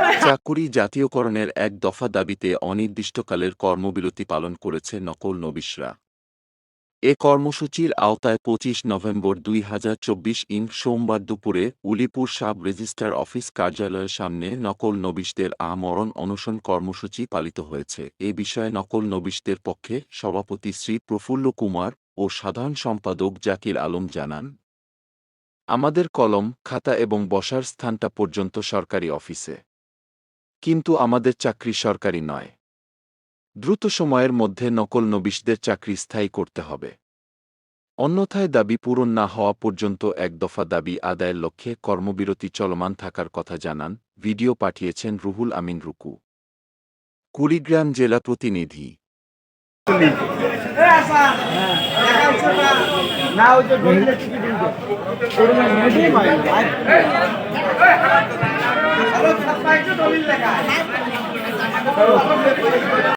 চাকুরি জাতীয়করণের এক দফা দাবিতে অনির্দিষ্টকালের কর্মবিরতি পালন করেছে নকল নবিশরা। এ কর্মসূচির আওতায় পঁচিশ নভেম্বর দুই হাজার চব্বিশ ইং সোমবার দুপুরে উলিপুর সাব রেজিস্ট্রার অফিস কার্যালয়ের সামনে নকল নবিশদের আমরণ অনশন কর্মসূচি পালিত হয়েছে। এ বিষয়ে নকল নবিশদের পক্ষে সভাপতি শ্রী প্রফুল্ল কুমার ও সাধারণ সম্পাদক জাকির আলম জানান, আমাদের কলম, খাতা এবং বসার স্থানটা পর্যন্ত সরকারি অফিসে। কিন্তু আমাদের চাকরি সরকারি নয়। দ্রুত সময়ের মধ্যে নকল নবিশদের চাকরি স্থায়ী করতে হবে। অন্যথায় দাবি পূরণ না হওয়া পর্যন্ত এক দফা দাবি আদায়ের লক্ষ্যে কর্মবিরতি চলমান থাকার কথা জানান, ভিডিও পাঠিয়েছেন রুহুল আমিন রুকু। কুড়িগ্রাম জেলা প্রতিনিধি। না เลยกันเออ